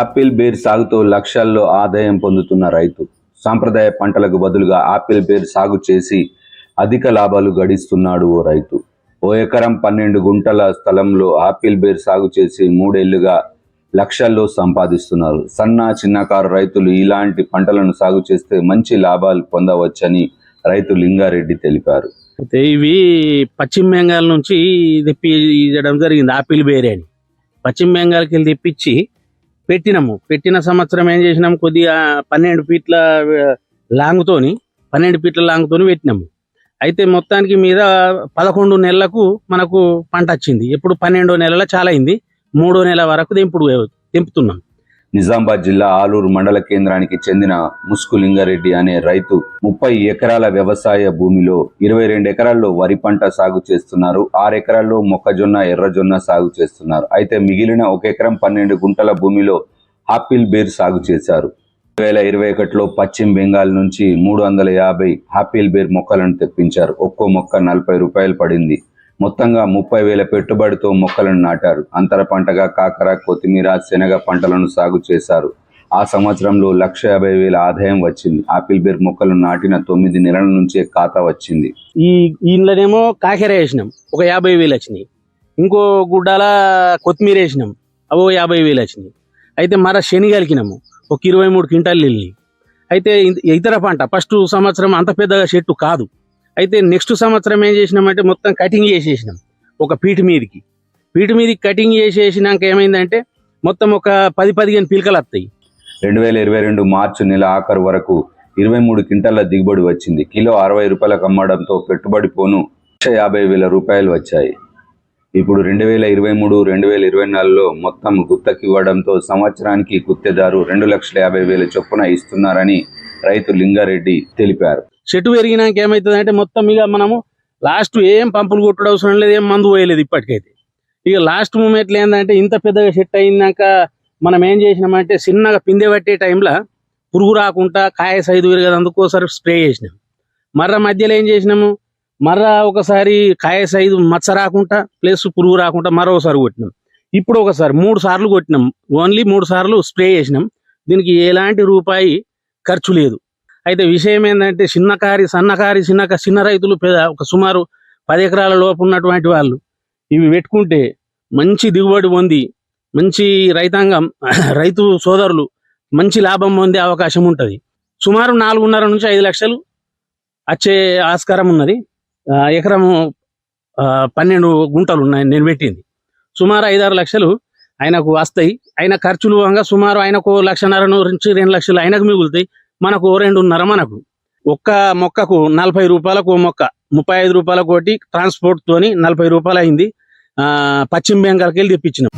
Apple bear సాగుతో లక్షల్లో ఆదాయం పొందుతున్న రైతు. సాంప్రదాయ పంటలకు బదులుగా ఆపిల్ బీర్ సాగు చేసి అధిక లాభాలు గడిస్తున్నాడు ఓ రైతు. ఓ ఎకరం పన్నెండు గుంటల స్థలంలో ఆపిల్ బీర్ సాగు చేసి మూడేళ్ళుగా లక్షల్లో సంపాదిస్తున్నారు. సన్న చిన్నకారు రైతులు ఇలాంటి పంటలను సాగు చేస్తే మంచి లాభాలు పొందవచ్చని రైతు లింగారెడ్డి తెలిపారు. అయితే ఇవి పశ్చిమ బెంగాల్ నుంచి తెప్పి ఇవ్వడం జరిగింది ఆపిల్ బేరే అని. పశ్చిమ బెంగాల్కి వెళ్ళి తెప్పించి పెట్టినాము. పెట్టిన సంవత్సరం ఏం చేసినాము? కొద్దిగా పన్నెండు ఫీట్ల లాంగ్తోని పన్నెండు ఫీట్ల లాంగ్తోని పెట్టినాము. అయితే మొత్తానికి మీద పదకొండు నెలలకు మనకు పంట వచ్చింది ఎప్పుడు పన్నెండో నెలల చాలా అయింది మూడో నెల వరకు తెంపుడు తెంపుతున్నాం. నిజామాబాద్ జిల్లా ఆలూరు మండల కేంద్రానికి చెందిన ముసుకులింగారెడ్డి అనే రైతు ముప్పై ఎకరాల వ్యవసాయ భూమిలో ఇరవై రెండు ఎకరాల్లో వరి పంట సాగు చేస్తున్నారు. ఆరు ఎకరాల్లో మొక్కజొన్న ఎర్రజొన్న సాగు చేస్తున్నారు. అయితే మిగిలిన ఒక ఎకరం పన్నెండు గుంటల భూమిలో ఆపిల్ బేర్ సాగు చేశారు. రెండు వేల ఇరవై ఒకటిలో పశ్చిమ బెంగాల్ నుంచి మూడు వందల యాభై ఆపిల్ బేర్ మొక్కలను తెప్పించారు. ఒక్కో మొక్క నలభై రూపాయలు పడింది. మొత్తంగా ముప్పై వేల పెట్టుబడితో మొక్కలను నాటారు. అంతర పంటగా కాకర కొత్తిమీర శనగ పంటలను సాగు చేశారు. ఆ సంవత్సరంలో లక్ష యాభై వేల ఆదాయం వచ్చింది. ఆపిల్ బీర్ మొక్కలు నాటిన తొమ్మిది నెలల నుంచే ఖాతా వచ్చింది. ఈ ఇందులోనేమో కాకర వేసినాం. ఒక యాభై వేలు వచ్చినాయి. ఇంకో గుడ్డాల కొత్తిమీర వేసినాం. అవో యాభై వేలు వచ్చినాయి. అయితే మర శని కలికినాము. ఒక ఇరవై మూడు క్వింటాలు వెళ్ళి అయితే ఇతర పంట ఫస్ట్ సంవత్సరం అంత పెద్దగా చెట్టు కాదు. అయితే నెక్స్ట్ సంవత్సరం ఏం చేసినామంటే మొత్తం కటింగ్ చేసేసినాం ఒక పీటు మీదకి. పీటు మీదకి కటింగ్ చేసేసినాక ఏమైందంటే మొత్తం ఒక పది పదిహేను పిలకలు వస్తాయి. రెండు వేల ఇరవై రెండు మార్చి నెల ఆఖరు వరకు ఇరవై మూడు క్వింటాల దిగుబడి వచ్చింది. కిలో అరవై రూపాయలకు అమ్మడంతో పెట్టుబడి పోను లక్ష యాభై వేల రూపాయలు వచ్చాయి. ఇప్పుడు రెండు వేల ఇరవై మూడు రెండు వేల ఇరవై నాలుగులో మొత్తం గుత్తకి ఇవ్వడంతో సంవత్సరానికి గుత్తేదారు రెండు లక్షల యాభై వేల చొప్పున ఇస్తున్నారని రైతు లింగారెడ్డి తెలిపారు. చెట్టు పెరిగినాక ఏమవుతుంది అంటే మొత్తం ఇక మనము లాస్ట్ ఏం పంపులు కొట్టడం అవసరం లేదు ఏం మందు పోయలేదు ఇప్పటికైతే. ఇక లాస్ట్ మూమెంట్లో ఏంటంటే ఇంత పెద్దగా చెట్టు అయినాక మనం ఏం చేసినామంటే చిన్నగా పిందె పట్టే టైంలో పురుగు రాకుండా కాయ సైదు విరగదు ఒకసారి స్ప్రే చేసినాం. మర్ర మధ్యలో ఏం చేసినాము? మర్ర ఒకసారి కాయ సైజు మచ్చ రాకుండా ప్లస్ పురుగు రాకుండా మరోసారి కొట్టినాం. ఇప్పుడు ఒకసారి మూడు సార్లు కొట్టినాం. ఓన్లీ మూడు సార్లు స్ప్రే చేసినాం. దీనికి ఎలాంటి రూపాయి ఖర్చు లేదు. అయితే విషయం ఏంటంటే చిన్నకారి సన్నకారి చిన్న చిన్న రైతులు ఒక సుమారు పది ఎకరాల లోపు ఉన్నటువంటి వాళ్ళు. ఇవి పెట్టుకుంటే మంచి దిగుబడి పొంది మంచి రైతాంగం రైతు సోదరులు మంచి లాభం పొందే అవకాశం ఉంటుంది. సుమారు నాలుగున్నర నుంచి ఐదు లక్షలు వచ్చే ఆస్కారం ఉన్నది. ఎకరము పన్నెండు గుంటలు ఉన్నాయి నేను పెట్టింది. సుమారు ఐదారు లక్షలు ఆయనకు వస్తాయి. ఆయన ఖర్చులు వంగా సుమారు ఆయనకు లక్షన్నర నుంచి రెండు లక్షలు ఆయనకు మిగులుతాయి. మనకు ఓ రెండున్నర మనకు. ఒక్క మొక్కకు నలభై రూపాయలకు ఓ మొక్క ముప్పై ఐదు రూపాయల కోటి ట్రాన్స్పోర్ట్ తోని నలభై రూపాయలు అయింది ఆ, పశ్చిమ బెంగాల్కి వెళ్ళి తెప్పించినాం.